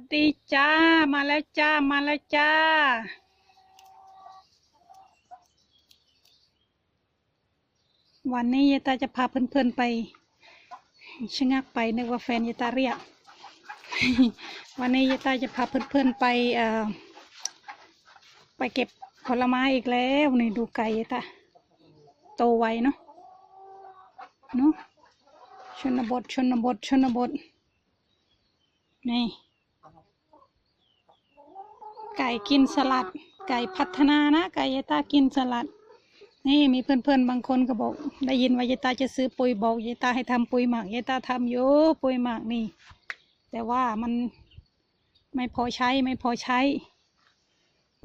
สดีจ้า มาแล้วจ้า มาแล้วจ้า วันนี้ยายตาจะพาเพื่อนๆไปชะงักไปนึกว่าแฟนยายตาเรียก วันนี้ยายตาจะพาเพื่อนๆไปเอ่อไปเก็บผลไม้อีกแล้วนี่ดูไก่ยายตาโตไวเนาะเนาะชนบทชนบทชนบทนี่ ไก่กินสลัด ไก่พัฒนานะ ไก่ยยตากินสลัด นี่มีเพื่อนๆบางคนก็บอก ได้ยินว่ายตาจะซื้อปุ๋ยบอกยยตาให้ทำปุ๋ยหมักยยตาทำโย่ปุ๋ยหมักนี่ แต่ว่ามันไม่พอใช้ไม่พอใช้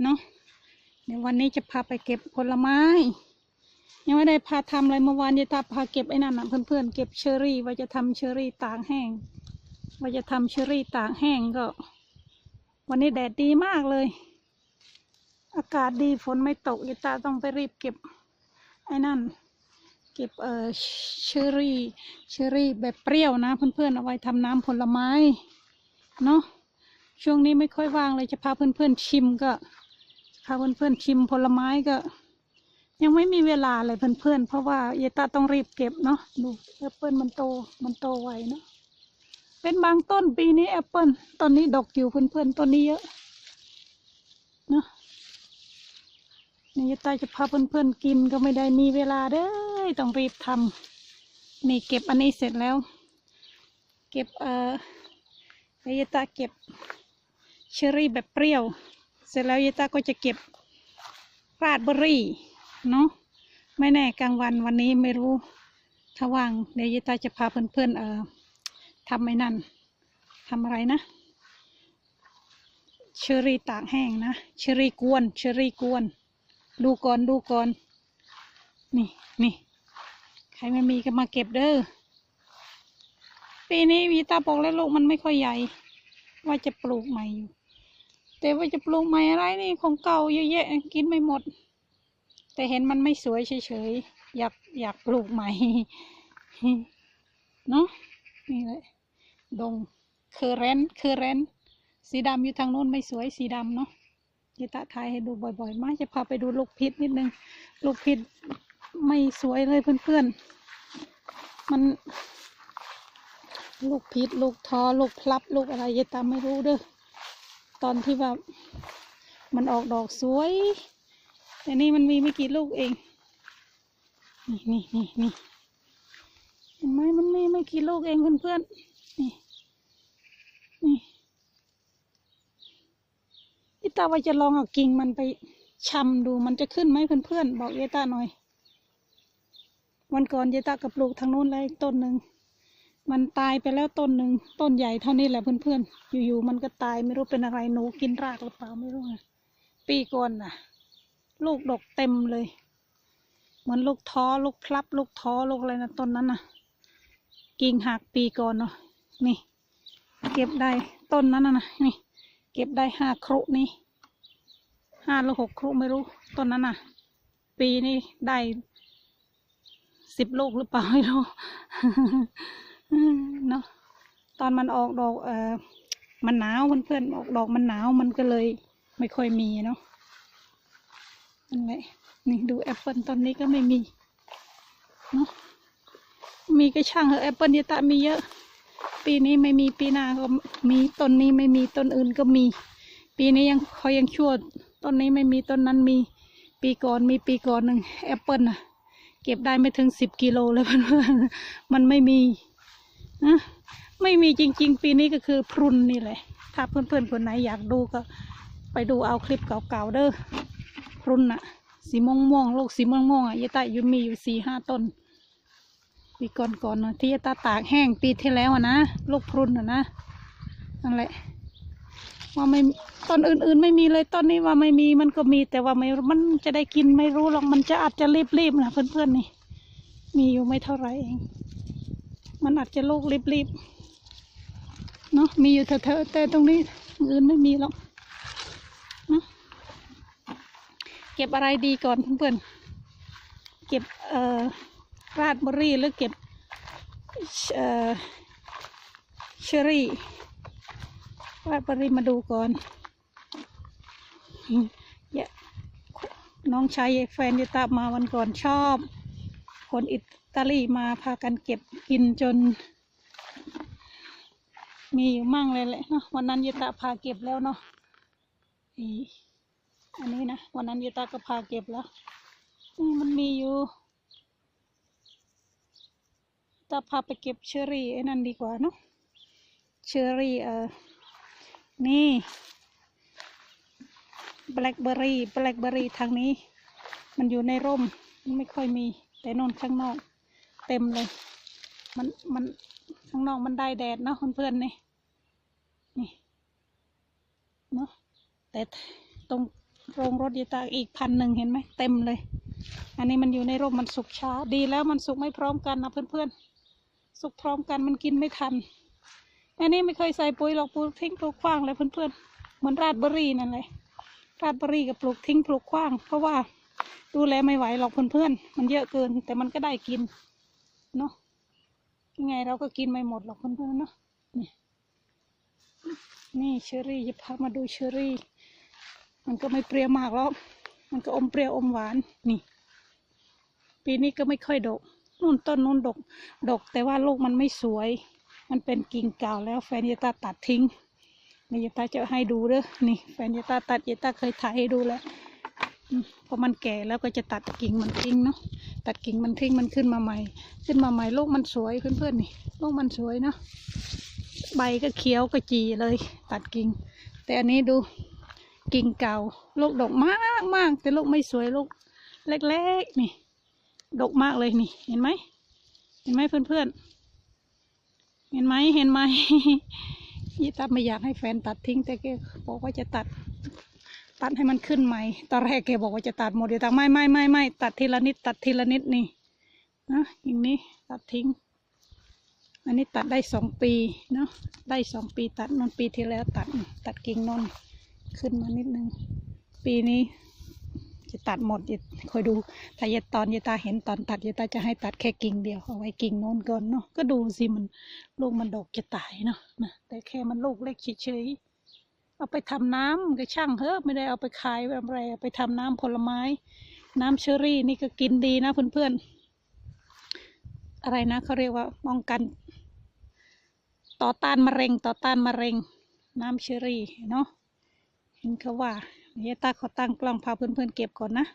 เนาะในวันนี้จะพาไปเก็บผลไม้ ยังไม่ได้พาทำอะไรเมื่อวานยยตาพาเก็บไอ้นั่นนะเพื่อนๆเก็บเชอรี่ว่าจะทำเชอรี่ตากแห้งว่าจะทำเชอรี่ตากแห้งก็ วันนี้แดดดีมากเลย อากาศดีฝนไม่ตกยิตาต้องไปรีบเก็บ ไอ้นั่น เก็บเอ่อเชอรี่เชอรี่แบบเปรี้ยวนะ เพื่อนๆเอาไว้ทำน้ำผลไม้เนาะช่วงนี้ไม่ค่อยว่างเลยจะพาเพื่อนๆชิมก็พาเพื่อนๆชิมผลไม้ก็ ยังไม่มีเวลาเลยเพื่อนๆเพราะว่าเยตาต้องรีบเก็บเนาะดูแอปเปิลมันโตมันโตไวเนาะ เป็นบางต้นปีนี้แอปเปิลต้นนี้ดอกอยู่เพื่อนๆต้นนี้เยอะเนาะนี่ยตาจะพาเพื่อนๆกินก็ไม่ได้มีเวลาเด้อต้องรีบทำนี่เก็บอันนี้เสร็จแล้ว เก็บเอ่อยตาเก็บเชอรี่แบบเปรี้ยว เสร็จแล้วยตาก็จะเก็บราดเบอร์รี่เนาะไม่แน่กลางวันวันนี้ไม่รู้ถ้าว่างเดี๋ยวยตาจะพาเพื่อนๆเอ่อ ทำไม่นั่นทำอะไรนะเชอรี่ตากแห้งนะเชอรี่กวนเชอรี่กวน ดูก่อนดูก่อน นี่นี่ใครไม่มีก็มาเก็บเด้อปีนี้วีตาบอกแล้วลูกมันไม่ค่อยใหญ่ ว่าจะปลูกใหม่อยู่ แต่ว่าจะปลูกใหม่อะไรนี่ของเก่าเยอะแยะกินไม่หมด แต่เห็นมันไม่สวยเฉยๆอยากอยากปลูกใหม่เนาะนี่แหละ ดงคือร์เรนต์เคอร์เรนต์สีดำอยู่ทางโน้นไม่สวยสีดำเนาะยิตะทายให้ดูบ่อยๆ มาจะพาไปดูลูกพิษนิดนึง ลูกพิษไม่สวยเลยเพื่อนๆ มัน ลูกพิษลูกท้อลูกพลับ ลูกอะไรยิตะไม่รู้เด้อ ตอนที่แบบมันออกดอกสวย แต่นี่มันมีไม่กี่ลูกเอง นี่นี่นี่นี่เห็นไหมมันไม่ไม่กี่ลูกเองเพื่อนๆ เอตาว่าจะลองเอากิ่งมันไปชำดูมันจะขึ้นไหมเพื่อนๆบอกเอตาหน่อย วันก่อนเอตากับปลูกทางโน้นแล้วต้นหนึ่งมันตายไปแล้วต้นหนึ่งต้นใหญ่เท่านี้แหละเพื่อนๆอยู่ๆมันก็ตายไม่รู้เป็นอะไรหนูกินรากหรือเปล่าไม่รู้นะปีก่อนน่ะ ลูกดอกเต็มเลยเหมือนลูกท้อลูกพลับ ลูกท้อลูกอะไรนะต้นนั้นน่ะ กิ่งหักปีก่อนเนาะนี่ เก็บได้ต้นนั้นน่ะนี่ เก็บได้ห้าครุนี่ห้าหรือหกครุไม่รู้ต้นนั้นน่ะ ปีนี้ได้สิบลูกหรือเปล่าไม่รู้เนาะตอนมันออกดอกเอ่อมันหนาวเพื่อนๆออกดอกมันหนาวมันก็เลยไม่ค่อยมีเนาะนั่นแหละนี่ดูแอปเปิลตอนนี้ก็ไม่มีเนาะมีก็ช่างเหอะแอปเปิลเยตะมีเยอะ ปีนี้ไม่มีปีหน้าก็มีต้นนี้ไม่มีต้นอื่นก็มี ปีนี้ยังเขายังชั่วต้นนี้ไม่มีต้นนั้นมี ปีก่อนมีปีก่อนหนึ่งแอปเปิลนะเก็บได้ไม่ถึงสิบกิโลเลยเพื่อนๆมันไม่มีนะไม่มีจริง ๆ ปีนี้ก็คือพรุนนี่แหละ ถ้าเพื่อนๆคนไหนอยากดูก็ ไปดูเอาคลิปเก่าๆเด้อพรุนอะสีม่วงๆลูกสีม่วงๆอะยายตายุมีอยู่สี่ห้าต้น ปีก่อนก่อนที่ตาตากแห้งปีที่แล้วนะลูกพรุนนะนั่นแหละ ว่าไม่ตอนอื่น ๆ ไม่มีเลยตอนนี้ว่าไม่มีมันก็มี แต่ว่าไม่มันจะได้กินไม่รู้หรอกมันจะอาจจะรีบๆนะเพื่อนๆนี่ มีอยู่ไม่เท่าไหร่เอง มันอาจจะโรครีบๆเนาะมีอยู่เถอะแต่ตรงนี้อื่นไม่มีหรอกนะเก็บอะไรดีก่อนเพื่อนๆเก็บเอ่อ ราดบอรี่หรือเก็บเอ่อเชอรี่ราดบรี่มาดูก่อนเยะน้องชายแฟนยิตามาวันก่อนชอบ คนอิตาลีมาพากันเก็บกินจน มีอยู่มั่งเลยแหละเนาะวันนั้นยิตาพาเก็บแล้วเนาะอันนี้นะวันนั้นยิตาก็พาเก็บแล้วนี่มันมีอยู่ ตาพาไปเก็บเชอรี่ไอ้นั่นดีกว่าเนาะเชอรี่เออนี่แบล็คเบอร์รี่แบล็คเบอร์รี่ทางนี้ มันอยู่ในร่มมันไม่ค่อยมี แต่นอนข้างนอก เต็มเลย มันมันข้างนอกมันได้แดดเนาะเพื่อนๆนี่นี่เนาะแต่ตรงโรงรถยายตาอีกพันหนึ่งเห็นไหมเต็มเลย อันนี้มันอยู่ในร่มมันสุกช้า ดีแล้วมันสุกไม่พร้อมกันนะเพื่อนๆ สุกพร้อมกันมันกินไม่ทัน อันนี้ไม่เคยใส่ปุ๋ยหรอกปลูกทิ้งปลูกขว้างเลยเพื่อนๆ เหมือนราดเบอร์รี่นั่นเลยราดเบอร์รี่กับปลูกทิ้งปลูกขว้าง เพราะว่าดูแลไม่ไหวหรอกเพื่อนๆ มันเยอะเกิน แต่มันก็ได้กินเนาะ ยังไงเราก็กินไม่หมดหรอกเพื่อนๆเนาะ นี่นี่เชอรี่จะพามาดูเชอรี่ มันก็ไม่เปรี้ยวมากหรอก มันก็อมเปรี้ยวอมหวาน นี่ ปีนี้ก็ไม่ค่อยดก นู่นต้นนู่นดก ดก แต่ว่าลูกมันไม่สวย มันเป็นกิ่งเก่าแล้วแฟนยาตาตัดทิ้งนี่ยาตาจะให้ดูเด้อนี่ แฟนยาตาตัดยาตาเคยถ่ายให้ดูแล้วพอมันแก่แล้วก็จะตัดกิ่งมันทิ้งเนาะตัดกิ่งมันทิ้งมันขึ้นมาใหม่ ขึ้นมาใหม่ลูกมันสวยเพื่อนๆนี่ลูกมันสวยเนาะใบก็เขียวก็จีเลย ตัดกิ่ง แต่อันนี้ดูกิ่งเก่าลูกดกมากมากแต่ลูกไม่สวยลูกเล็กๆนี่ ดกมากเลยนี่ เห็นไหม เห็นไหมเพื่อนๆ เห็นไหมเห็นไหมยี่ตับไม่อยากให้แฟนตัดทิ้งแต่แกบอกว่าจะตัด ตัดให้มันขึ้นใหม่ ตอนแรกแกบอกว่าจะตัดหมดเดี๋ยวตัดไม่ไม่ไม่ไม่ตัดทีละนิด ตัดทีละนิดนี่นะอย่างนี้ตัดทิ้ง อันนี้ตัดได้สองปีเนาะได้สองปีตัดนนปีที่แล้วตัดตัดกิ่งนนขึ้นมานิดนึง ปีนี้ จะตัดหมดยคอยดูถ้ายายตอนยายตาเห็นตอนตัดยายตาจะให้ตัดแค่กิ่งเดียวเอาไว้กิ่งโน้นก่อนเนาะก็ดูสิมันลูกมันดกจะตายเนาะนะแต่แค่มันลูกเล็กเฉยๆเอาไปทำน้ำก็ช่างเถอไม่ได้เอาไปขายแบบอะไรเอาไปทำน้ำผลไม้ น้ำเชอรี่นี่ก็กินดีนะเพื่อนๆอะไรนะเขาเรียกว่าป้องกัน ต่อต้านมะเร็งต่อต้านมะเร็ง น้ำเชอรี่เนาะเห็นเขาว่า เดี๋ยตาขอตั้งกล้องพาเพื่อนๆเก็บก่อนนะ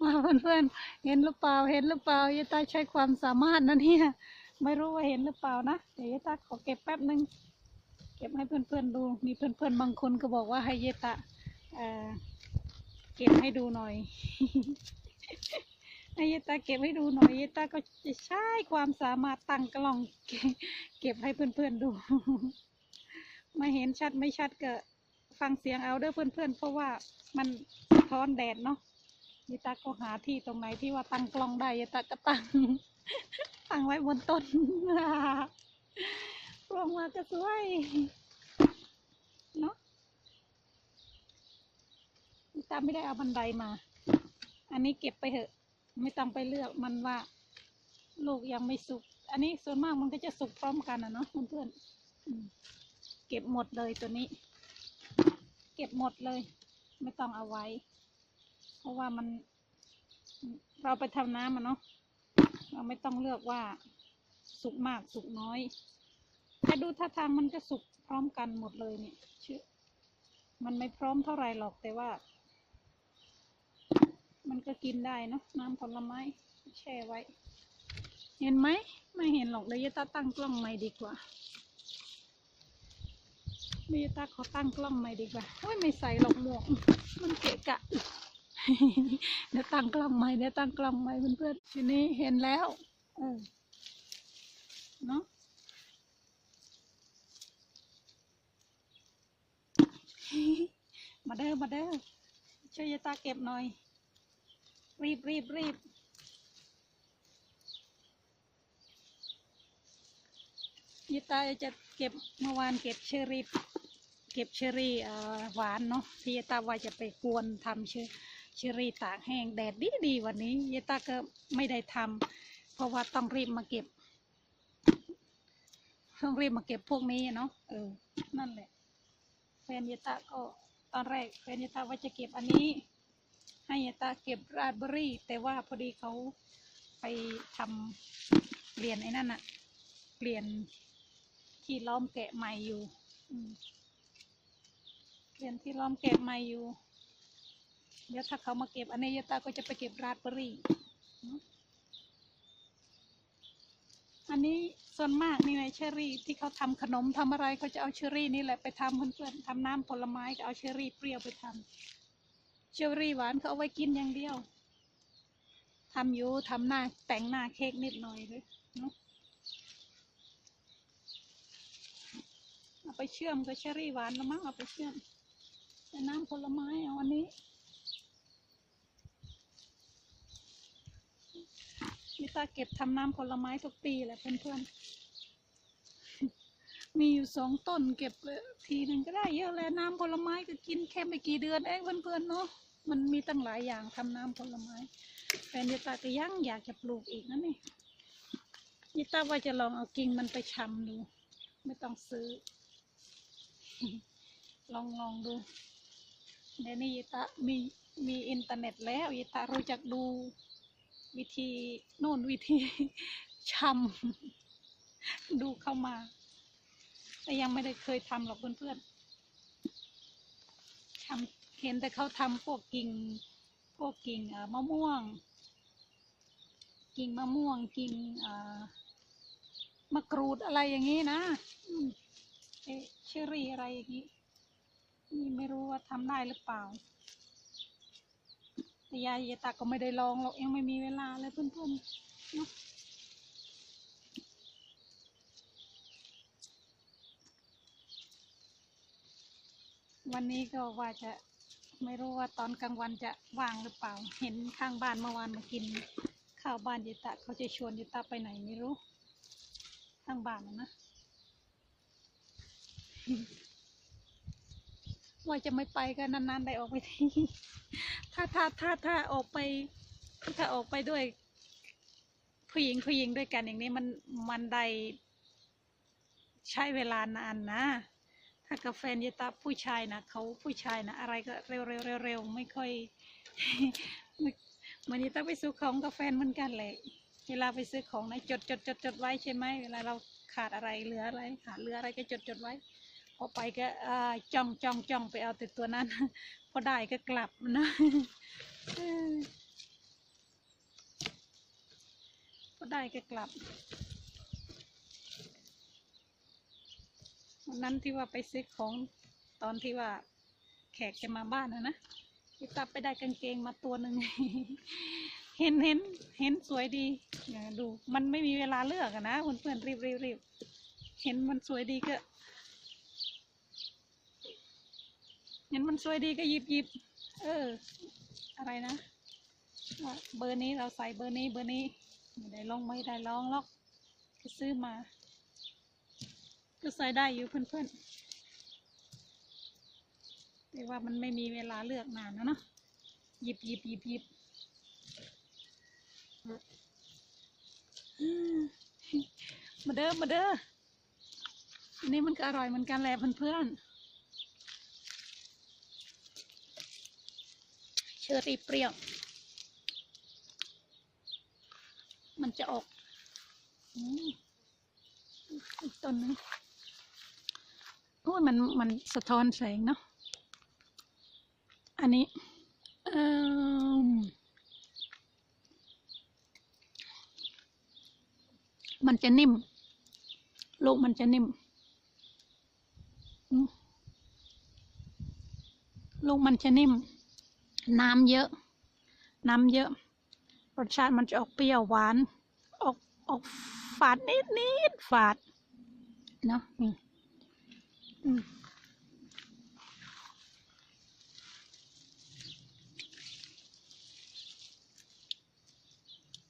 มาเพื่อนๆเห็นหรือเปล่าเห็นหรือเปล่ายายตาใช้ความสามารถนะเนี่ยไม่รู้ว่าเห็นหรือเปล่านะเดี๋ยวยายตาขอเก็บแป๊บหนึ่งเก็บให้เพื่อนๆดู มีเพื่อนๆบางคนก็บอกว่าให้ยายตาเออเก็บให้ดูหน่อยให้ยายตาเก็บให้ดูหน่อยยายตาก็จะใช้ความสามารถตั้งกล้องเก็บเก็บให้เพื่อนๆดูไม่เห็นชัดไม่ชัดก็ ฟังเสียงเอาเด้อเพื่อนๆ เพราะว่ามันสะท้อนแดดเนาะยายตาก็หาที่ตรงไหนที่ว่าตั้งกล้องได้ยายตาก็ตั้ง ตั้งไว้บนต้นลงมาก็สวยเนาะยายตาไม่ได้เอาบันไดมา อันนี้เก็บไปเถอะ ไม่ต้องไปเลือกมันว่า ลูกยังไม่สุก อันนี้ส่วนมากมันก็จะสุกพร้อมกันนะเนาะเพื่อนๆเก็บหมดเลยตัวนี้ เก็บหมดเลย ไม่ต้องเอาไว้ เพราะว่ามัน เราไปทำน้ำมันเนาะเราไม่ต้องเลือกว่าสุกมากสุกน้อยแต่ดูท่าทางมันก็สุกพร้อมกันหมดเลยเนี่ยชื่อมันไม่พร้อมเท่าไหร่หรอกแต่ว่า มันก็กินได้เนาะน้ำผลไม้แช่ไว้ เห็นไหมไม่เห็นหรอกเลยยายตาตั้งกล้องใหม่ดีกว่า มีตาขอตั้งกล้องใหม่ดีกว่าโอ้ยไม่ใส่หรอกหมวก มันเกะกะเดี๋ยวตั้งกล้องใหม่เดี๋ยวตั้งกล้องใหม่เพื่อนๆทีนี้เห็นแล้วเออเนาะมาเด้อมาเด้อช่วยยายตาเก็บหน่อย รีบรีบรีบ ยายตาจะเก็บเมื่อวานเก็บเชอรี่เก็บเชอรี่หวานเนาะที่ยตาว่าจะไปกวนทำเชอเชอรี่ตากแห้งแดดดีดีวันนี้ยายตาก็ไม่ได้ทำเพราะว่าต้องรีบมาเก็บต้องรีบมาเก็บพวกนี้เนาะเออนั่นแหละแฟนยายตาก็ตอนแรกแฟนยายตาว่าจะเก็บอันนี้ ให้ยายตาเก็บราสเบอร์รี่ แต่ว่าพอดีเขาไปทำเปลี่ยนไอ้นั่นอะเปลี่ยน ที่ล้อมแกะใหม่อยู่เปลี่ยนที่ล้อมแกะใหม่อยู่ เดี๋ยวถ้าเขามาเก็บอันนี้ยตาก็จะไปเก็บราสเบอร์รี่ อันนี้ส่วนมากนี่ไงเชอรี่ที่เขาทำขนมทำอะไรเขาจะเอาเชอรี่นี่แหละไปทำเพื่อนๆทำน้ำผลไม้ก็เอาเชอรี่เปรี้ยวไปทำเชอรี่หวานเขาเอาไว้กินอย่างเดียวทำอยู่ทำหน้าแต่งหน้าเค้กนิดหน่อยเลยเนาะเอา ไปเชื่อมกับเชอรี่หวานแล้วมั้งเอาไปเชื่อมแต่น้ำผลไม้เอาอันนี้นี่ตาเก็บทำน้ำผลไม้ทุกปีแหละเพื่อนๆ มีอยู่สองต้นเก็บทีหนึ่งก็ได้เยอะแล้วน้ำผลไม้ก็กินแค่ไม่กี่เดือนเองเพื่อนๆเนาะ มันมีตั้งหลายอย่างทำน้ำผลไม้แฟนยายตาก็ยังอยากจะปลูกอีกนะนี่ยายตาว่าจะลองเอากิ่งมันไปชำดู ไม่ต้องซื้อ ลองลองดู เดี๋ยวนี้ยายตามีมีอินเทอร์เน็ตแล้วยายตารู้จักดูวิธีโน่นวิธีชำดูเข้ามา แต่ยังไม่ได้เคยทำหรอกเพื่อนๆชำเห็นแต่เขาทำพวกกิ่งพวกกิ่งมะม่วง กิ่งมะม่วงกิ่งมะกรูดอะไรอย่างนี้นะ ชอรี่อะไรอย่างนี้นี่ไม่รู้ว่าทำได้หรือเปล่า แต่ยายยายตาก็ไม่ได้ลองหรอกยังไม่มีเวลาเลยเพื่อนๆเนาะวันนี้ก็ว่าจะไม่รู้ว่าตอนกลางวันจะว่างหรือเปล่า เห็นข้างบ้านเมื่อวานมากิน ข้าวบ้านยายตาเขาจะชวนยายตาไปไหนไม่รู้ ข้างบ้านนะ ว่าจะไม่ไปก็นานๆได้ออกไปทีถ้าถ้าถ้าถ้าออกไป ถ้าออกไปด้วย ผู้หญิงผู้หญิงด้วยกันอย่างนี้มันมันได้ใช้เวลานานนะ ถ้ากับแฟนยตาผู้ชายนะเขาผู้ชายนะอะไรก็เร็วเร็วเร็วเร็วไม่ค่อยม่เหมือนยายตาไปซื้อของกับแฟนเหมือนกันเลยเวลาไปซื้อของนะจดจดจดจดไว้ใช่ไหมเวลาเราขาดอะไรเหลืออะไรขาดเหลืออะไรก็จดจดไว้ พอไปก็จ้องจ้องจ้องไปเอาแต่ตัวนั้น พอได้ก็กลับนะพอได้ก็กลับวันนั้นที่ว่าไปซื้อของตอนที่ว่าแขกจะมาบ้านนะนะพี่ตับไปได้กางเกงมาตัวหนึ่งเห็นเห็นเห็นสวยดีดู มันไม่มีเวลาเลือกอะนะเพื่อนรีบรีบรีบเห็นมันสวยดีก็ เห็นมันสวยดีก็หยิบหยิบเออ อะไรนะว่าเบอร์นี้เราใส่เบอร์นี้เบอร์นี้ไม่ได้ลองไม่ได้ลองหรอกก็ซื้อมา ก็ใส่ได้อยู่เพื่อนๆแต่ว่ามันไม่มีเวลาเลือกนานนะเนาะหยิบหยิบหยิบหยิบอืมมาเด้อมาเด้ออันนี้มันก็อร่อยเหมือนกันแหละเพื่อนๆ เช อรี่เปรี้ยว มันจะออกอีกต้นนึงโอ้ยมันมันสะท้อนแสงเนาะ อันนี้เอิ่มมันจะนิ่ม ลูกมันจะนิ่ม ลูกมันจะนิ่ม น้ำเยอะ น้ำเยอะ รสชาติมันจะออกเปรี้ยวหวาน ออกออกฝาดนิดนิดฝาด เนาะนี่อืม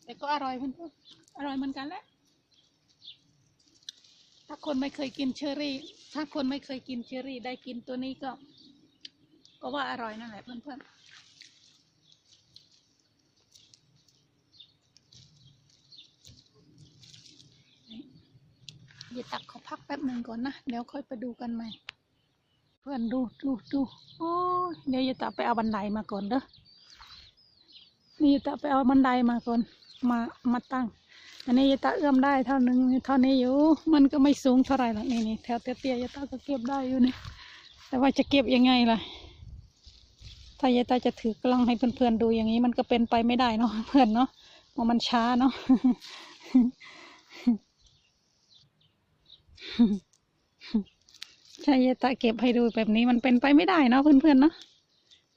แต่ก็อร่อยเพื่อนๆอร่อยเหมือนกันแหละ ถ้าคนไม่เคยกินเชอรี่ ถ้าคนไม่เคยกินเชอรี่ได้กินตัวนี้ก็ ก็ว่าอร่อยนั่นแหละเพื่อนๆ ยาตักเขาพักแป๊บหนึ่งก่อนนะเดี๋ยวค่อยไปดูกันใหม่ เพื่อนดูดูดูโอ้ยเดี๋ยวอย่าตักไปเอาบันไดมาก่อนเด้อนี่ย่าตักไปเอาบันไดมาก่อน มามาตั้ง อันนี้ยาตาเอื้อมได้เท่านึงเท่านี้อยู่มันก็ไม่สูงเท่าไหร่หรอกนี่นี่แถวเตี้ยๆยาตาก็เก็บได้อยู่นี่แต่ว่าจะเก็บยังไงล่ะถ้ายายตาจะถือกล้องให้เพื่อนๆดูอย่างนี้มันก็เป็นไปไม่ได้เนาะเพื่อนเนาะเพราะมันช้าเนาะ ช่ยายตาเก็บให้ดูแบบนี้มันเป็นไปไม่ได้เนาะเพื่อนๆเนาะ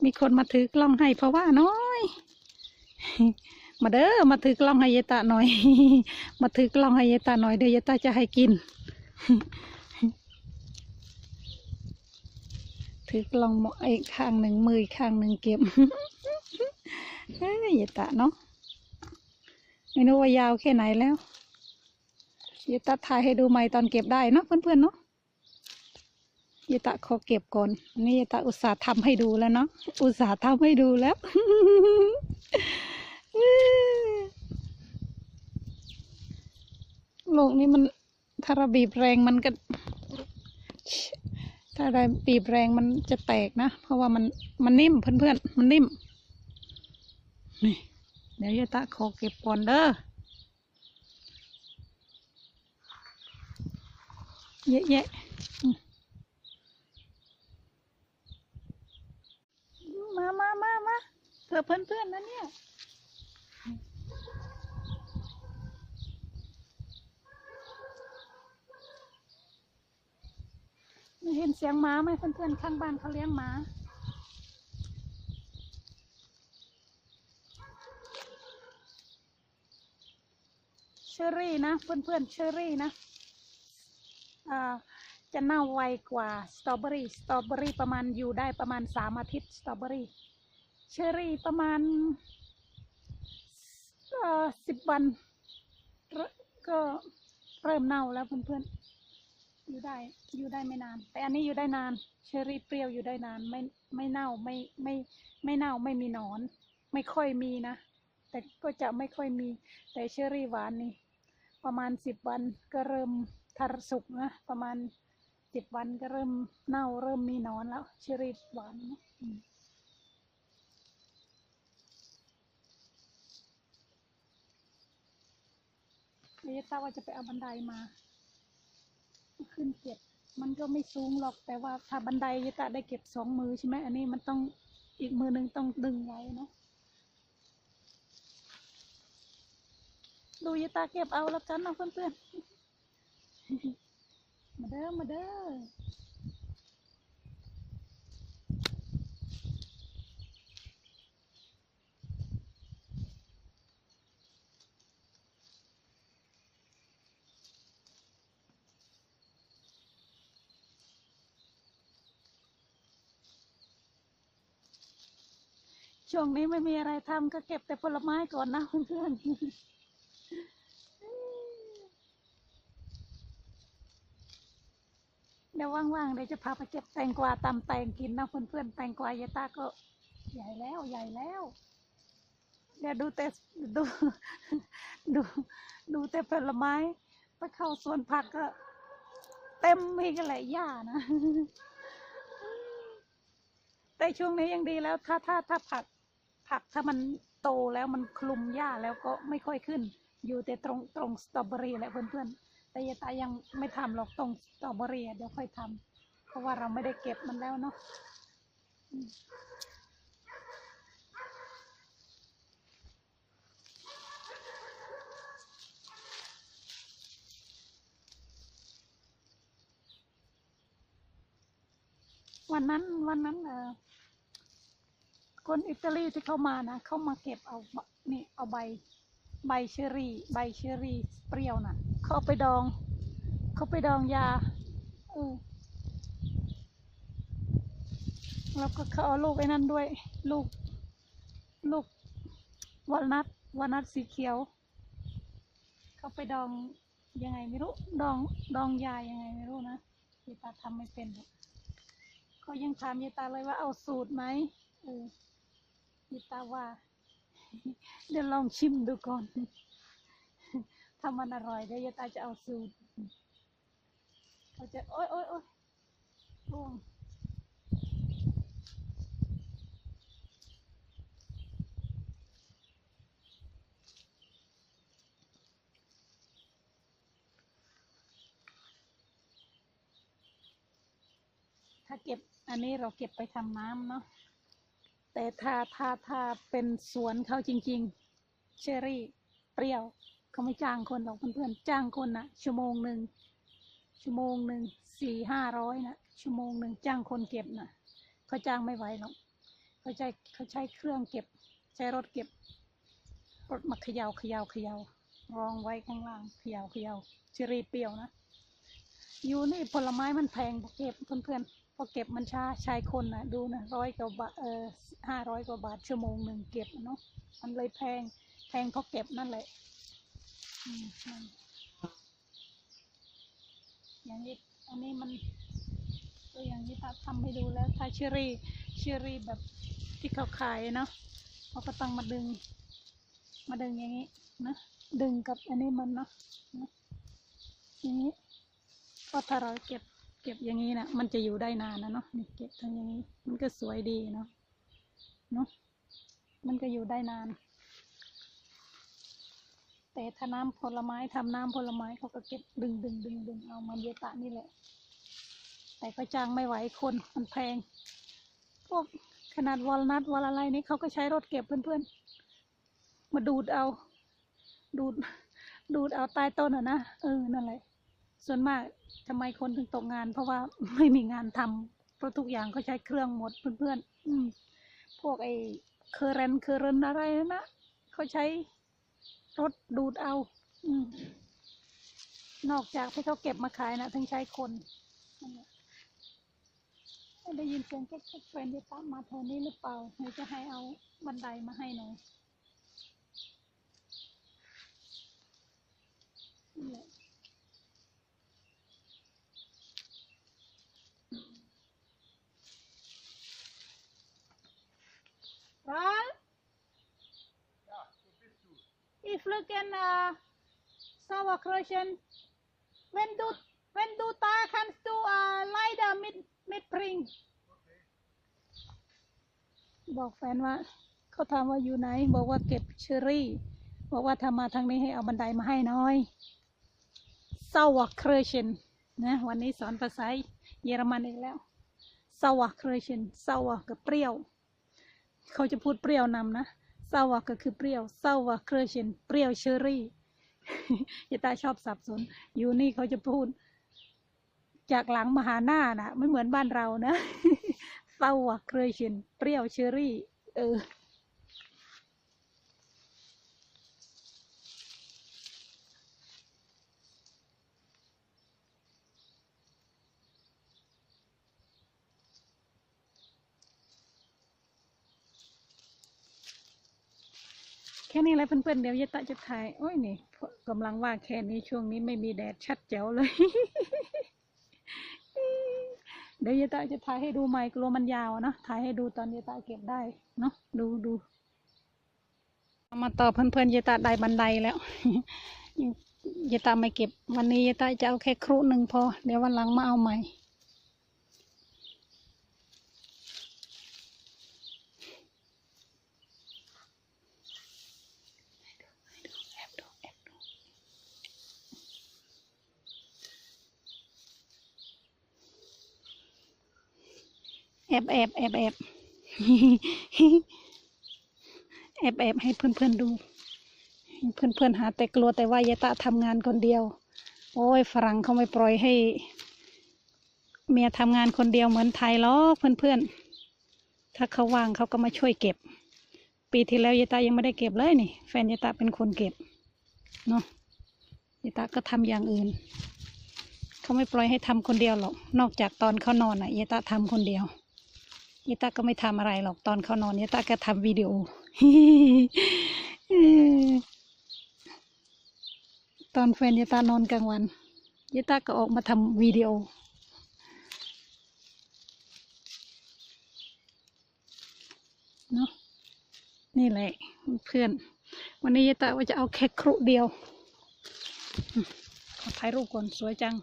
มีคนมาถือกล้องให้เพราะว่าน้อย มาเด้อมาถือกล้องให้ยตาหน่อย มาถือกล้องให้ยตาหน่อยเดี๋ยวยตาจะให้กิน ถือกล้องหมออีกข้างหนึ่งมือข้างหนึ่งเก็บเฮ้ยยตาเนาะไม่รู้ว่ายาวแค่ไหนแล้ว ยายตาถ่ายให้ดูใหม่ตอนเก็บได้เนาะเพื่อนๆเนาะยายตาขอเก็บก่อนนนี้ยายตาอุตส่าห์ทำให้ดูแล้วเนาะอุตส่าห์ทำให้ดูแล้วโลกนี้มันถ้าเราบีบแรงมันก็ ถ้าเราบีบแรงมันจะแตกนะ เพราะว่ามันมันนิ่มเพื่อนๆมันนิ่มนี่เดี๋ยวยายตะขอเก็บก่อนเด้อ เยอะแยะมามามามาเพื่อเพื่อนๆนะเนี่ยไม่เห็นเสียงหมาไหมเพื่อนๆข้างบ้านเขาเลี้ยงหมาเชอรี่นะเพื่อนๆเชอรี่นะ จะเน่าไวกว่าสตรอเบอรี่ สตรอเบอรี่ประมาณอยู่ได้ประมาณสามอาทิตย์สตรอเบอรี่ เชอรี่ประมาณสิบวัน ก็เริ่มเน่าแล้วเพื่อนๆ อยู่ได้ อยู่ได้ไม่นาน แต่อันนี้อยู่ได้นาน เชอรี่เปรี้ยวอยู่ได้นาน ไม่ไม่เน่าไม่ไม่ไม่เน่าไม่มีหนอน ไม่ค่อยมีนะ แต่ก็จะไม่ค่อยมี แต่เชอรี่หวานนี่ ประมาณสิบวันก็เริ่ม ทาสุกนะประมาณสิบวันก็เริ่มเน่าเริ่มมีนอนแล้วชอรี่หวานนะอืมเยวตาว่าจะไปเอาบันไดมา ขึ้นเก็บ มันก็ไม่สูงหรอกแต่ว่าถ้าบันไดยะตะได้เก็บสองมือใช่ไหมอันนี้มันต้องอีกมือหนึ่งต้องดึงไว้เนาะดูยะตาเก็บเอาแล้วกันเนาะเพื่อนๆ มาเด้อ มาเด้อช่วงนี้ไม่มีอะไรทำก็เก็บแต่ผลไม้ก่อนนะเพื่อนๆ เดี๋ย ว่างๆเดี๋ยวจะพาไปเก็บแตงกวาตำแตงกินนะเพื่อนๆแตงกวายายตาก็ ใหญ่แล้วใหญ่แล้ว เดี๋ยวดูแต่ดู ดู ดูแต่ผลไม้ไปเข้าสวนผักก็ เต็มมีกันหละหญ้านะแต่ช่วงนี้ยังดีแล้ว ถ้าถ้าถ้าผัก ผักถ้ามันโตแล้วมันคลุมหญ้าแล้วก็ไม่ค่อยขึ้น อยู่แต่ตรงตรงสตรอเบอรี่แหละเพื่อนๆ แต่ยายตายังไม่ทำหรอกตรงสตรอเบอรี่อะเดี๋ยวค่อยทำเพราะว่าเราไม่ได้เก็บมันแล้วเนาะอืมวันนั้นวันนั้นเออคนอิตาลีที่เขามานะ เขามาเก็บเอาบะนี่เอาใบ ใบเชอรี่ ใบเชอรี่เปรี้ยวน่ะ เขาเอาไปดอง เขาไปดองยาเออแล้วก็เขาเอาลูกไอ้นั่นด้วย ลูก ลูกวอลนัทวอลนัทสีเขียว เขาไปดองยังไงไม่รู้ ดอง ดองยายังไงไม่รู้นะยายตาทำไม่เป็นเขายังถามยายตาเลยว่าเอาสูตรไหมเออยายตาว่า เดี๋ยวลองชิมดูก่อน ถ้ามันอร่อยเดี๋ยวยายตาจะเอาสูตรเขาจะ โอ๊ยโอ๊ยโอ๊ยร่วงถ้าเก็บอันนี้เราเก็บไปทำน้ำเนาะ แต่ถ้าถ้าถ้าเป็นสวนเขาจริง ๆ เชอรี่ เปรี้ยว เขาไม่จ้างคนหรอกเพื่อนๆจ้างคนนะชั่วโมงหนึ่งชั่วโมงหนึ่งสี่ห้าร้อยนะชั่วโมงหนึ่งจ้างคนเก็บนะเขาจ้างไม่ไหวหรอกเขาใช้เขาใช้เครื่องเก็บ ใช้รถเก็บ รถมาเขยา่าเขยา่าเขย่ารองไว้ข้างล่างเขยา่าเขย่าเชอรี่เปรี้ยวนะอยู่นี่ผลไม้มันแพงเก็บเพื่อนๆ พอเก็บมันช้าใช้คนนะดูนะร้อยกว่าบาทเออห้าร้อยกว่าบาทชั่วโมงหนึ่งเก็บเนาะมันเลยแพงแพงเพราะเก็บนั่นแหละอย่างนี้อันนี้มันตัวอย่างนี้ถ้าทำให้ดูแล้วถ้าเชอรี่เชอรี่แบบที่เขาขายเนาะเขาก็ต้องมาดึง มาดึงอย่างนี้นะดึงกับอันนี้มันเนาะนะอย่างนี้พราะถ้าเราเก็บ ก็บอย่างนี้นะมันจะอยู่ได้นานนะเนาะนี่เก็บทั้งอย่างนี้ มันก็สวยดีเนาะเนาะมันก็อยู่ได้นาน แต่ถ้าน้ำผลไม้ทำน้ำผลไม้เขาก็เก็บดึงดึงดึงดึงเอามันเยตะนี่แหละ แต่ก็จ้างไม่ไหวคนมันแพง พวกขนาดวอลนัทวอลอะไรนี่เขาก็ใช้รถเก็บเพื่อนๆ มาดูดเอา ดูด ดูดเอาใต้ต้นอะนะเออนั่นแหละ ส่วนมากทำไมคนถึงตกงาน เพราะว่าไม่มีงานทำเพราะทุกอย่างเขาใช้เครื่องหมดเพื่อนๆอืมพวกไอ้เคอร์เรนเคอร์เรนอะไรนั่นนะเขาใช้รถดูดเอาอืมนอกจากที่เขาเก็บมาขายนะถึงใช้คนได้ยินเสียงแก๊กแฟนจะตามมาแถวนี้หรือเปล่าหรือจะให้เอาบันไดมาให้หน่อยนี่แหละ Right? If look in uh, sour creation, when do when do ta comes to uh, lie the mid mid spring บอกแฟนว่าเขาถามว่าอยู่ไหน บอกว่าเก็บเชอรี่ บอกว่าถ้ามาทางนี้ให้เอาบันไดมาให้น้อย sour creation นะวันนี้สอนภาษาเยอรมันอีกแล้ว sour creation sour กับเปรี้ยว เขาจะพูดเปรี้ยวนำนะ ซาวะก็คือเปรี้ยวซาวะเครชินเปรี้ยวเชอรี่ยาตาชอบสับสน อยู่นี่เขาจะพูด จากหลังมาหาหน้านะไม่เหมือนบ้านเรานะซาวะเครชินเปรี้ยวเชอรี่ เออ แค่นี้แหละเพื่อนๆเดี๋ยวยายตะจะถ่ายโอ้ยนี่กำลังว่าแค่นี้ช่วงนี้ไม่มีแดดชัดแจ๋วเลย เดี๋ยวยายตะจะถ่ายให้ดูใหม่กลัวมันยาวเนาะถ่ายให้ดูตอนยายตะเก็บได้เนาะดูดูมาต่อเพื่อนๆยายตะได้บันไดแล้วยายตะไม่เก็บวันนี้ยายตะจะเอาแค่ครุหนึ่งพอ เดี๋ยววันหลังมาเอาใหม่ แอบดูแอบดูแอบแอบแอบแอบแอบแอบให้เพื่อนเพื่อนดู เพื่อนเพื่อนหาแต่กลัวแต่ว่ายายตะทำงานคนเดียว โอ้ยฝรั่งเขาไม่ปล่อยให้ เมียทำงานคนเดียวเหมือนไทยหรอกเพื่อนเพื่อนถ้าเขาว่างเขาก็มาช่วยเก็บ ปีที่แล้วยายตายังไม่ได้เก็บเลยนี่ แฟนยายตาเป็นคนเก็บเนาะยายตาก็ทำอย่างอื่นเขาไม่ปล่อยให้ทำคนเดียวหรอก นอกจากตอนเขานอนอะยายตาทำคนเดียว ยายตาก็ไม่ทำอะไรหรอกตอนเขานอนยายตาก็ทำวิดีโอตอนแฟนยายตานอนกลางวันยายตาก็ออกมาทำวิดีโอเนาะนี่แหละเพื่อน วันนี้ยายตาว่าจะเอาแค่ครุเดียวขอถ่ายรูปก่อนสวยจัง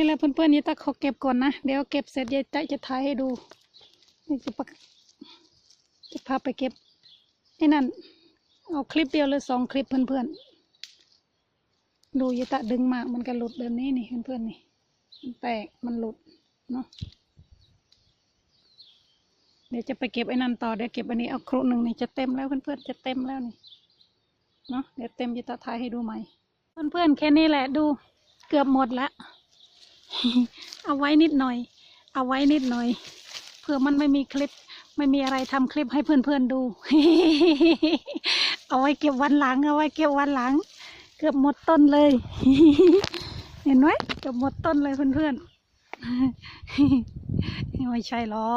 นี้แหละเพื่อนๆยายตาขอเก็บก่อนนะ เดี๋ยวเก็บเสร็จยายตาจะถ่ายให้ดูนี่จะปจะพาไปเก็บไอ้นั่น เอาคลิปเดียวหรือสองคลิปเพื่อนๆ ดูยายตาดึงมากมันก็หลุดแบบนี้นี่เพื่อนๆนี่ มันแตกมันหลุดเนาะ เดี๋ยวจะไปเก็บไอ้นั่นต่อ เดี๋ยวเก็บอันนี้เอาครุหนึ่งนี่จะเต็มแล้วเพื่อนๆจะเต็มแล้วนี่ เนาะเดี๋ยวเต็มยายตาถ่ายให้ดูใหม่ เพื่อนๆแค่นี้แหละดูเกือบหมดแล้ว เอาไว้นิดหน่อย เอาไว้นิดหน่อย เพื่อมันไม่มีคลิป ไม่มีอะไรทำคลิปให้เพื่อนๆดู เอาไว้เก็บวันหลัง เอาไว้เก็บวันหลัง เกือบหมดต้นเลย เห็นไหมเกือบหมดต้นเลยเพื่อนๆไม่ใช่หรอ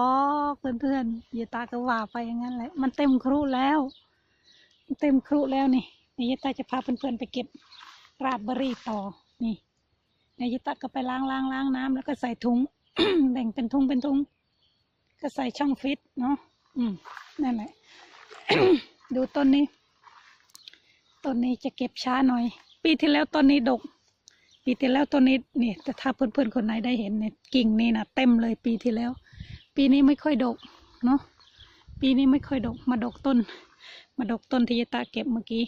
กเพื่อนๆยายตาก็ว่าไปอย่างนั้นแหละ มันเต็มครุแล้ว เต็มครุแล้วนี่นี่ยายตาจะพาเพื่อนๆไปเก็บราดเบอร์รี่ต่อ นายยิตักก็ไปล้างล้างล้างน้ำแล้วก็ใส่ถุง แบ่งเป็นถุงเป็นถุงก็ใส่ช่องฟิตเนาะอืมนั่นแหละ ดูต้นนี้ ต้นนี้จะเก็บช้าหน่อย ปีที่แล้วต้นนี้ดก ปีที่แล้วต้นนี้เนี่ยแต่ถ้าเพื่อนๆคนไหนได้เห็นเนี่ยกิ่งนี่นะเต็มเลยปีที่แล้ว ปีนี้ไม่ค่อยดกเนาะปีนี้ไม่ค่อยดก มาดกต้น มาดกต้นที่ยายตาเก็บเมื่อกี้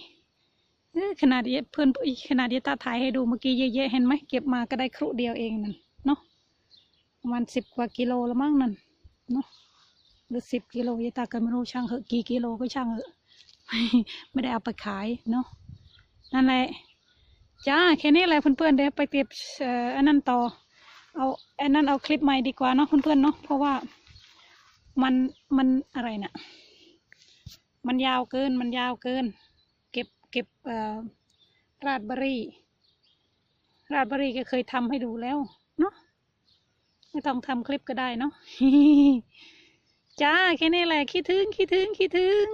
ขนาดเยเพื่อนขนาดยายตาถ่ายให้ดูเมื่อกี้เยอะๆเห็นไหมเก็บมาก็ได้ครุเดียวเองนั่นเนาะประมาณสิบกว่ากิโลแล้วมั้งนั่นเนาะหรือสิบกิโลยายตาก็ไม่รู้ช่างเหอะกี่กิโลก็ช่างเหอะไม่ได้เอาไปขายเนาะนั่นแหละจ้าแค่นี้แหละเพื่อนๆเดี๋ยวไปเก็บอันนั้นต่อ เอาอันนั้นเอาคลิปใหม่ดีกว่าเนาะเพื่อนๆเนาะเพราะว่ามันมันอะไรน่ะ มันยาวเกินมันยาวเกิน เก็บราดเบอร์รี่ ราดเบอรี่ก็เคยทำให้ดูแล้ว เนาะไม่ต้องทำคลิปก็ได้เนาะจ้าแค่นี้แหละคิดถึงคิดถึงคิดถึง